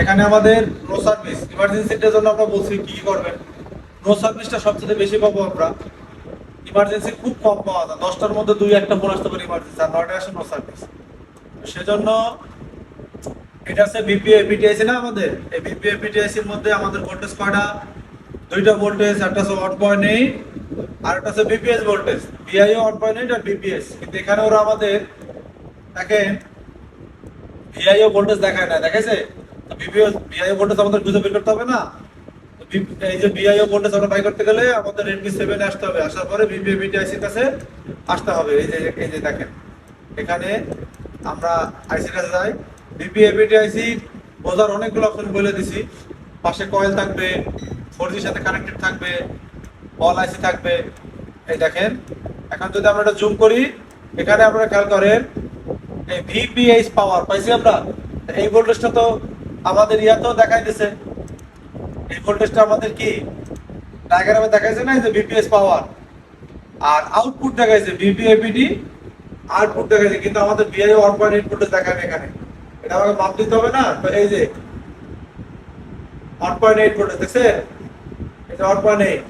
এখানে আমাদের no service ইমার্জেন্সিটার জন্য আমরা বলছি, কি কি করবেন? নো সার্ভিসটা সবচেয়ে বেশি পাবো আমরা। ইমার্জেন্সি খুব কম পাওয়া যায়। দশটার মধ্যে দুই, একটা ফোন আসতে পারে ইমার্জেন্সি আর নয়টা আসে নো সার্ভিস সেজন্য এটা হচ্ছে বিপিএ বিটিআইসি না আমাদের? এই বিপিএ বিটিআইসির মধ্যে আমাদের ভোল্টেজ কয়টা? দুইটা ভোল্টেজ একটা হচ্ছে ওয়ান পয়েন্ট এইট আর একটা হচ্ছে BPS voltage BIO one point eight আর বিপিএস কিন্তু এখানে ওরা আমাদের দেখেন ভিআইও ভোল্টেজ দেখায় না দেখাইছে বিপিএস ভিআইও ভোল্টেজ আমাদের খুঁজে বের করতে হবে না? এই যে ভিআইও ভোল্টেজ আমরা বাই করতে গেলে আমাদের রেডমি সেভেন আসতে হবে। আসার পরে বিপিএ বিটিআইসির কাছে আসতে হবে। এই যে এই যে দেখেন, এখানে আমরা আইসির কাছে যাই। বিপিএ বিটিআইসি বোঝার অনেকগুলো অপশন বলে দিছি। পাশে কয়েল থাকবে ফোর জির সাথে কানেক্টেড থাকবে বল আইসি থাকবে। এই দেখেন, এখন যদি আমরা এটা জুম করি, এখানে আপনারা খেয়াল করেন, এই ভিপিএইচ পাওয়ার পাইছি আমরা? এই ভোল্টেজটা তো আমাদের ইয়াতেও দেখাই দিছে এই ভোল্টেজটা আমাদের কি? ডায়াগ্রামে দেখাইছে না যে ভিপিএস পাওয়ার আর আউটপুট দেখাইছে ভিপিএপিডি আউটপুট দেখাইছে, কিন্তু আমাদের বিআই ওয়ান পয়েন্ট এইট না এখানে। এটা আমাকে মাপ দিতে হবে না? তো এই যে ওয়ান পয়েন্ট এইট ভোল্টেজ দেখছেন? এটা ওয়ান পয়েন্ট এইট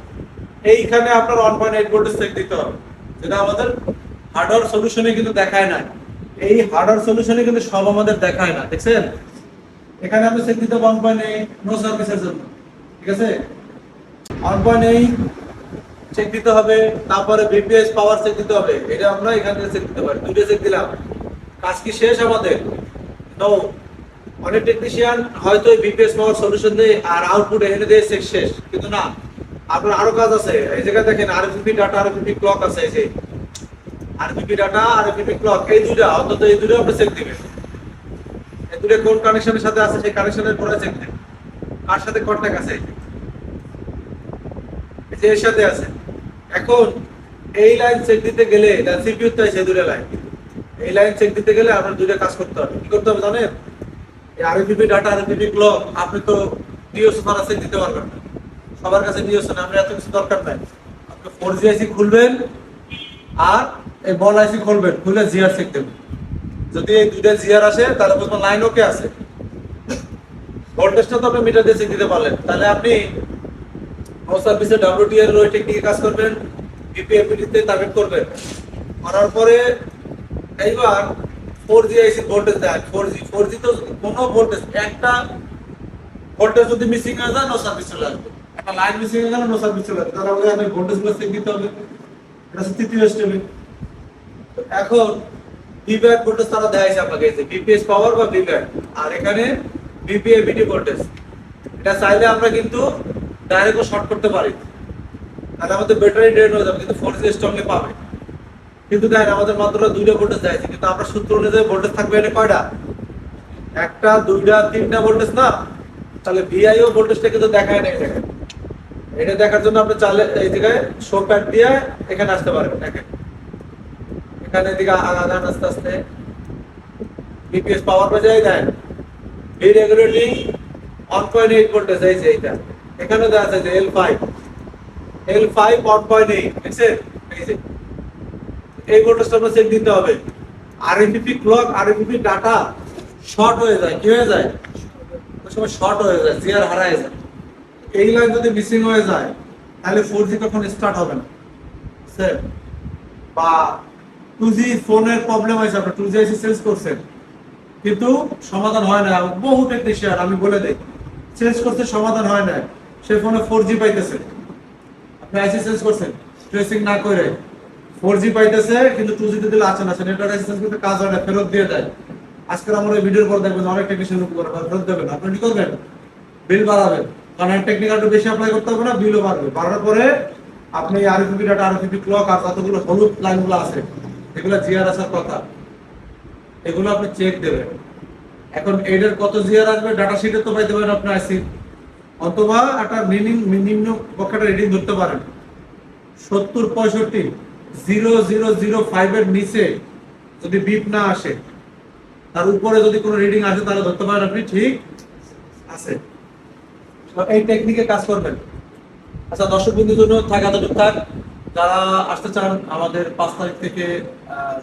এইখানে আপনার one point eight voltage check দিতে হবে। যেটা আমাদের হার্ডওয়্যার সলিউশনে কিন্তু দেখায় না এই হার্ডওয়্যার সলিউশনে কিন্তু সব আমাদের দেখায় না, দেখছেন? এখানে আমি চেক দিতে ওয়ান পয়েন্ট এইট নো সার্ভিসের জন্য, ঠিক আছে? ওয়ান পয়েন্ট এইট চেক দিতে হবে, তারপরে বিপিএস পাওয়ার চেক দিতে হবে, এটা আমরা এখান থেকে চেক দিতে পারি দুটো চেক দিলাম। কাজ কি শেষ আমাদের? নো অনেক টেকনিশিয়ান হয়তো বিপিএস পাওয়ার সলিউশন দেয় আর আউটপুট এনে দিয়ে চেক শেষ, কিন্তু না, আপনার আরও কাজ আছে। এই জায়গায় দেখেন আরপিপি ডাটা আরপিপি ক্লক আছে, এই যে। আরপিপি ডাটা আরপিপি ক্লক এই দুটো অন্তত এই দুটো আপনি চেক দিবেন। দুটো কোন কানেকশনের সাথে আছে, সেই কানেকশনের পরে দিবেন কার সাথে কন্ট্যাক্ট আছে এর সাথে আছে। এখন এই লাইন চেক দিতে গেলে সিপিইউ তো আছে দুটো লাইন এই লাইন চেক দিতে গেলে আপনার দুটো কাজ করতে হবে। কি করতে হবে জানেন? এই আরপিপি ডাটা আরপিপি ক্লক আপনি তো ডিওসি ছাড়া চেক দিতে পারবেন না। সবার কাছে ডিওসি না আমরা এত কিছু দরকার নাই। আপনি ফোর জি আইসি খুলবেন, আর এই বল আইসি খুলবেন, খুলে জিআর চেক দেবেন। যদি এই দুইটা জিআর আসে, তাহলে বুঝবেন লাইন ওকে আছে। ভোল্টেজটা তো আপনি মিটার দিয়ে দিতে পারলেন। তাহলে আপনি নো সার্ভিসে ডাব্লিউটিআর ওই টেকনিকে কাজ করবেন বিপিএফপিডি তে টার্গেট করবেন। করার পরে এইবার ফোর জি আইসি ভোল্টেজ দেয় ফোর জি ফোর জি তো কোনো ভোল্টেজ একটা ভোল্টেজ যদি মিসিং হয়ে যায় নো সার্ভিস চলে আসবে। একটা লাইন মিসিং হয়ে গেলে নো সার্ভিস চলে আসবে। তাহলে আমাদের আমি ভোল্টেজগুলো চেক দিতে হবে। এটা তৃতীয় স্টেপে এখন ভিভ্যাট ভোল্টেজ তারা দেখাইছে আপনাকে এই যে বিপিএস পাওয়ার বা ভিভ্যাট আর এখানে বিপিএবিটি ভোল্টেজ এটা চাইলে আমরা কিন্তু ডাইরেক্টও শর্ট করতে পারি। তাহলে আমাদের ব্যাটারি ড্রেন হয়ে যাবে, কিন্তু ফোর জি স্ট্রংলি পাবে। কিন্তু দেখেন, আমাদের মাত্র দুইটা ভোল্টেজ দেখাইছে, কিন্তু আমরা সূত্র অনুযায়ী ভোল্টেজ থাকবে এটা কয়টা? একটা, দুইটা, তিনটা ভোল্টেজ না? তাহলে ভিআইও ভোল্টেজটা কিন্তু দেখায় না এই এটা দেখার জন্য আপনি চালে এই জায়গায় শো প্যাড দিয়ে এখানে আসতে পারবেন দেখেন। এখানে এদিকে আগান আস্তে আস্তে। বিপিএস পাওয়ার বাজাই দেন V regulating one point eight voltage এই যে এইটা। এখানে দেওয়া আছে যে L five L five one point eight এই যে, এই ভোল্টেজটা আমরা চেক দিতে হবে। RMPP clock RMPP data short হয়ে যায়, কি হয়ে যায়? ওই সময় শর্ট হয়ে যায় জিআর হারায় যায়। এই লাইন যদি মিসিং হয়ে যায়, তাহলে ফোর জি কখন স্টার্ট হবে না। স্যার বা ফোনের প্রবলেম হয়েছে, আপনার চেঞ্জ করছেন। কিন্তু সমাধান হয় না, বহু টেকনিশিয়ান আমি বলে চেঞ্জ করতে সমাধান হয় না। সে ফোনে ফোর জি পাইতেছে। আপনি আইসি চেঞ্জ করছেন ট্রেসিং না করে। ফোর জি পাইতেছে, কিন্তু টু জিতে দিলে আছে না, সে নেটওয়ার্ক চেঞ্জ করতে কাজ হয় না, ফেরত দিয়ে দেয়। আজকের আমরা এই ভিডিওর পর দেখবেন অনেক টেকনিশিয়ান উপকার ফেরত দেবেন আপনি কি করবেন? বিল বাড়াবেন। কারণ টেকনিক্যালটা বেশি অ্যাপ্লাই করতে হবে না বিলও বাড়বে। বাড়ার পরে আপনি আরএফপি ডাটা আরএফপি ক্লক আর যতগুলো হলুদ লাইনগুলো আছে এগুলো জিয়ার আসার কথা। এগুলো আপনি চেক দেবেন। এখন এটার কত জিয়ার আসবে? ডাটা শিটে তো পাইতে পারেন আপনি আইসি। অথবা একটা নিম্ন পক্ষেটা রিডিং ধরতে পারেন। সত্তর পঁয়ষট্টি, জিরো জিরো জিরো ফাইভের নিচে যদি বিপ না আসে, তার উপরে যদি কোনো রিডিং আসে, তাহলে ধরতে পারেন আপনি ঠিক আছে। তো এই টেকনিকে কাজ করবেন। আচ্ছা দর্শক বিন্দুর জন্য থাকা, এতটুকু থাক। যারা আসতে চান আমাদের পাঁচ তারিখ থেকে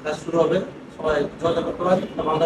ক্লাস শুরু হবে। সবাই যোগাযোগ করতে পারেন বাংলা